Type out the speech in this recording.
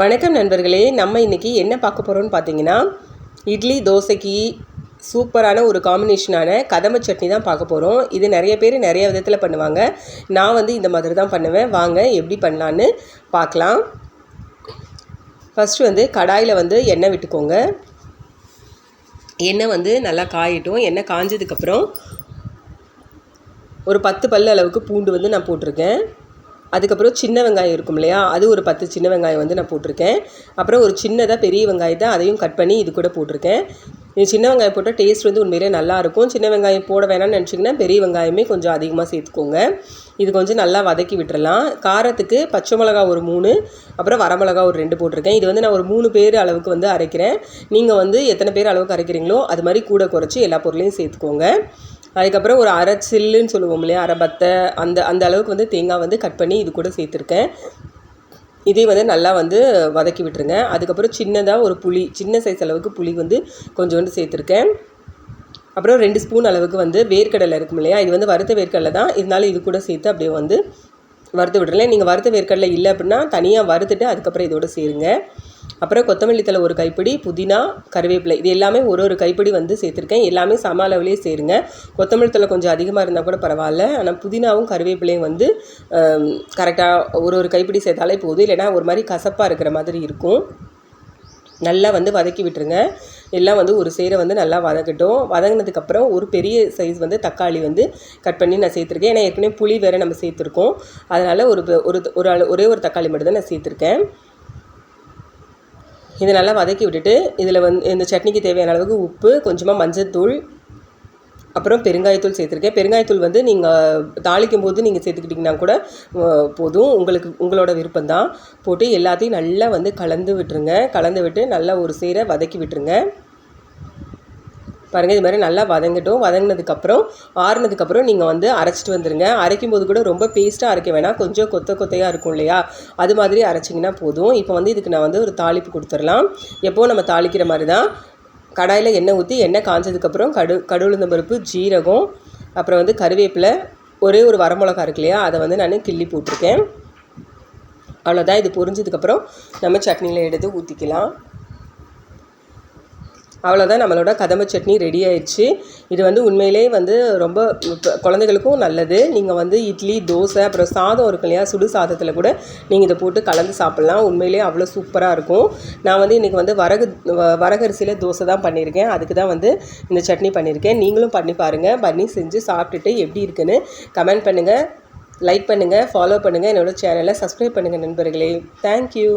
வணக்கம் நண்பர்களே நம்ம இன்றைக்கி என்ன பார்க்க போகிறோம்னு பார்த்தீங்கன்னா இட்லி தோசைக்கு சூப்பரான ஒரு காம்பினேஷனான கதம்ப சட்னி தான் பார்க்க போகிறோம் இது நிறைய பேர் நிறைய விதத்தில் பண்ணுவாங்க. நான் வந்து இந்த மாதிரி தான் பண்ணுவேன். வாங்க எப்படி பண்ணலான்னு பார்க்கலாம். ஃபஸ்ட்டு வந்து கடாயில் வந்து எண்ணெய் விட்டுக்கோங்க. எண்ணெய் வந்து நல்லா காயட்டும். எண்ணெய் காஞ்சதுக்கப்புறம் ஒரு பத்து பல்லு அளவுக்கு பூண்டு வந்து நான் போட்டிருக்கேன். அதுக்கப்புறம் சின்ன வெங்காயம் இருக்கும் இல்லையா? அது ஒரு பத்து சின்ன வெங்காயம் வந்து நான் போட்டிருக்கேன். அப்புறம் ஒரு சின்னதாக பெரிய வெங்காயத்தை அதையும் கட் பண்ணி இது கூட போட்டிருக்கேன். இது சின்ன வெங்காயம் போட்டால் டேஸ்ட் வந்து உண்மையிலே நல்லாயிருக்கும் சின்ன வெங்காயம் போட வேணாம்னு நினச்சிங்கன்னா பெரிய வெங்காயமே கொஞ்சம் அதிகமாக சேர்த்துக்கோங்க. இது கொஞ்சம் நல்லா வதக்கி விட்டுறலாம். காரத்துக்கு பச்சை மிளகா ஒரு மூணு அப்புறம் வரமிளகா ஒரு ரெண்டு போட்டிருக்கேன். இது வந்து நான் ஒரு மூணு பேர் அளவுக்கு வந்து அரைக்கிறேன். நீங்கள் வந்து எத்தனை பேர் அளவுக்கு அரைக்கிறீங்களோ அது மாதிரி கூட குறைச்சி எல்லா பொருளையும் சேர்த்துக்கோங்க. அதுக்கப்புறம் ஒரு அரை சில்லுன்னு சொல்லுவோம் இல்லையா அரை பத்தை. அந்த அந்த அளவுக்கு வந்து தேங்காய் வந்து கட் பண்ணி இது கூட சேர்த்துருக்கேன். இதே வந்து நல்லா வந்து வதக்கி விட்டுருங்க. அதுக்கப்புறம் சின்னதாக ஒரு புளி சின்ன சைஸ் அளவுக்கு புளி வந்து கொஞ்சோண்டு சேர்த்துருக்கேன். அப்புறம் ரெண்டு ஸ்பூன் அளவுக்கு வந்து வேர்க்கடலை இருக்கும் இல்லையா இது வந்து வறுத்த வேர்க்கடலை தான். இருந்தாலும் இது கூட சேர்த்து அப்படியே வந்து வறுத்து விட்றேன் நீங்கள் வறுத்த வேர்க்கடலை இல்லை அப்படின்னா தனியாக வறுத்துட்டு அதுக்கப்புறம் இதோட சேருங்க. அப்புறம் கொத்தமல்லி தலை ஒரு கைப்பிடி புதினா கருவேப்பிலை. இது எல்லாமே ஒரு ஒரு கைப்பிடி வந்து சேர்த்துருக்கேன். எல்லாமே சம அளவுலேயே சேருங்க. கொத்தமல்லி தலை கொஞ்சம் அதிகமாக இருந்தால் கூட பரவாயில்ல. ஆனால் புதினாவும் கருவேப்பிலையும் வந்து கரெக்டாக ஒரு ஒரு கைப்பிடி சேர்த்தாலே போதும். இல்லைனா ஒரு மாதிரி கசப்பாக இருக்கிற மாதிரி இருக்கும். நல்லா வந்து வதக்கி விட்டுருங்க. எல்லாம் வந்து ஒரு சேரை வந்து நல்லா வதக்கட்டும். வதங்கினதுக்கப்புறம் ஒரு பெரிய சைஸ் வந்து தக்காளி வந்து கட் பண்ணி நான் சேர்த்துருக்கேன். ஏன்னா ஏற்கனவே புளி வேறு நம்ம சேர்த்துருக்கோம். அதனால் ஒரு ஒரு ஒரு ஒரே ஒரு தக்காளி மட்டும் தான் நான் சேர்த்துருக்கேன். இதை நல்லா வதக்கி விட்டுட்டு இதில் வந்து இந்த சட்னிக்கு தேவையான அளவுக்கு உப்பு கொஞ்சமாக மஞ்சத்தூள் அப்புறம் பெருங்காயத்தூள் சேர்த்துருக்கேன். பெருங்காயத்தூள் வந்து நீங்கள் தாளிக்கும் போது நீங்கள் சேர்த்துக்கிட்டிங்கன்னா கூட போதும். உங்களுக்கு உங்களோட விருப்பம் தான் போட்டு எல்லாத்தையும் நல்லா வந்து கலந்து விட்டுருங்க. கலந்து விட்டு நல்லா ஒரு சீரை வதக்கி விட்டுருங்க. பாருங்கள் இது மாதிரி நல்லா வதங்கட்டும். வதங்கினதுக்கப்புறம் ஆறுனதுக்கப்புறம் நீங்கள் வந்து அரைச்சிட்டு வந்துடுங்க அரைக்கும் போது கூட ரொம்ப பேஸ்ட்டாக அரைக்க வேணாம். கொஞ்சம் கொத்த கொத்தையாக இருக்கும் இல்லையா? அது மாதிரி அரைச்சிங்கன்னா போதும். இப்போ வந்து இதுக்கு நான் வந்து ஒரு தாளிப்பு கொடுத்துடலாம். எப்போது நம்ம தாளிக்கிற மாதிரி தான். கடாயில் எண்ணெய் ஊற்றி எண்ணெய் காஞ்சதுக்கப்புறம் கடு கடுகுளுந்த பருப்பு ஜீரகம் அப்புறம் வந்து கருவேப்பிலை ஒரே ஒரு வரமிளகா இருக்கு இல்லையா? அதை வந்து நான் கிள்ளி போட்டிருக்கேன். அவ்வளோதான் இது பொரிஞ்சதுக்கப்புறம் நம்ம சட்னியில் எடுத்து ஊற்றிக்கலாம் அவ்வளோதான் நம்மளோட கதம்ப சட்னி ரெடி ஆயிடுச்சு. இது வந்து உண்மையிலே வந்து ரொம்ப குழந்தைகளுக்கும் நல்லது. நீங்கள் வந்து இட்லி தோசை அப்புறம் சாதம் இருக்கு இல்லையா சுடு சாதத்தில் கூட நீங்கள் இதை போட்டு கலந்து சாப்பிட்லாம். உண்மையிலே அவ்வளோ சூப்பராக இருக்கும். நான் வந்து இன்றைக்கி வந்து வரகு வரகரிசியில் தோசை தான் பண்ணியிருக்கேன். அதுக்கு தான் வந்து இந்த சட்னி பண்ணியிருக்கேன். நீங்களும் பண்ணி பாருங்கள் பண்ணி செஞ்சு சாப்பிட்டுட்டு எப்படி இருக்குன்னு கமெண்ட் பண்ணுங்கள் லைக் பண்ணுங்கள் ஃபாலோ பண்ணுங்கள் என்னோடய சேனலை சப்ஸ்கிரைப் பண்ணுங்கள் நண்பர்களே. தேங்க்யூ